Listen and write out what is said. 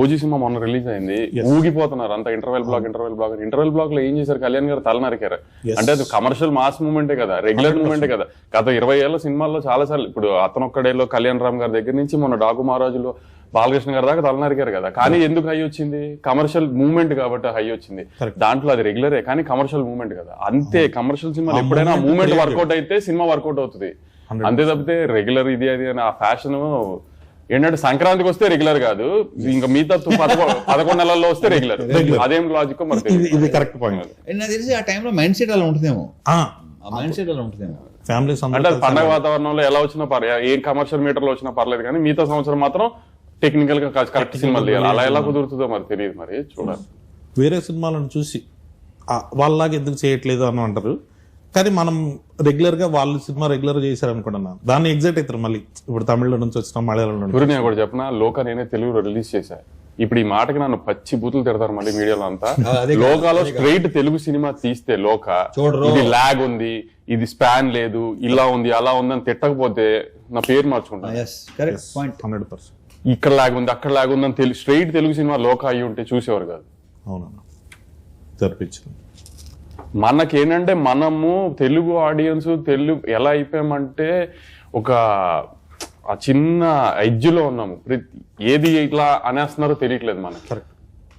OG cinema మొన్న release అయింది. ఊగిపోతున్నారు. అంత interval block interval block interval బ్లాక్లో ఏం చేశారు? కళ్యాణ్ గారు తల నరికారు. అంటే అది కమర్షియల్ మాస్ మూమెంటే కదా. రెగ్యులర్ మూమెంటే కదా. గత ఇరవై ఏళ్ళ సినిమాల్లో చాలా సార్లు ఇప్పుడు అతనొక్కడేలో కళ్యాణ్ రామ్ గారి దగ్గర నుంచి మొన్న డాకు మహారాజులో బాలకృష్ణ గారి దాకా తల నరికారు కదా. కానీ ఎందుకు హై వచ్చింది? కమర్షియల్ మూమెంట్ కాబట్టి హై వచ్చింది. దాంట్లో అది రెగ్యులరే కానీ కమర్షియల్ మూమెంట్ కదా. అంతే కమర్షియల్ సినిమాలు ఎప్పుడైనా మూమెంట్. వర్కౌట్ అయితే సినిమా వర్కౌట్ అవుతుంది. 100%. అంతే తప్పితే రెగ్యులర్ ఇది అది అని ఆ ఫ్యాషన్ ఏంటంటే సంక్రాంతికి వస్తే రెగ్యులర్ కాదు. ఇంకా మిగతా పదకొండు నెలల్లో వస్తే రెగ్యులర్. అదేం లాజిక్ మరి ఇది. కరెక్ట్ పాయింట్ నాకు తెలిసి ఆ టైంలో మైండ్ సెట్ అలా ఉంటుందేమో. ఆ. మైండ్ సెట్ అలా ఉంటుందేమో. ఫ్యామిలీస్ అంటే పండగ వాతావరణంలో ఎలా వచ్చినా పర్లేదు ఏ కమర్షియల్ మీటర్లో వచ్చినా పర్లేదు కానీ మిగతా సంవత్సరం మాత్రం టెక్నికల్గా కరెక్ట్ సినిమాలు తీయాలి. అలా ఎలా కుదురుతుందో మరి తెలియదు మరి చూడాలి. వేరే సినిమాలను చూసి ఆ, వాళ్ళలాగా ఎందుకు చేయట్లేదు అని అంటారు? కానీ మనం రెగ్యులర్గా వాళ్ళ సినిమా రెగ్యులర్ చేశారు అనుకుంటున్నాను దాన్ని ఎగ్జైట్ అవుతారు మళ్ళీ. ఇప్పుడు తమిళ నుంచి వచ్చిన మలయాళం నుంచి. నేను కూడా చెప్పిన లోక నేనే తెలుగులో రిలీజ్ చేశా. ఇప్పుడు ఈ మాటకి నన్ను పచ్చి బూతులు తిడతారు మళ్ళీ మీడియాలో అంతా. లోకాలో స్ట్రైట్ తెలుగు సినిమా తీస్తే లోక. ఇది లాగ్ ఉంది ఇది స్పాన్ లేదు ఇలా ఉంది అలా ఉంది అని తిట్టకపోతే నా పేరు మార్చుకుంటాను పర్సెంట్ ఇక్కడ లాగ్ ఉంది అక్కడ లాగ్ ఉంది అని స్ట్రైట్ తెలుగు సినిమా లోక అయి ఉంటే చూసేవారు కాదు. అవునన్నా జరిపించింది. మనకేంటంటే మనము తెలుగు ఆడియన్స్ తెలుగు ఎలా అయిపోయామంటే ఒక ఆ చిన్న ఎడ్జ్లో ఉన్నాము. ప్రతి- ఏది ఇట్లా అనేస్తున్నారో తెలియట్లేదు మనకి. కరెక్ట్.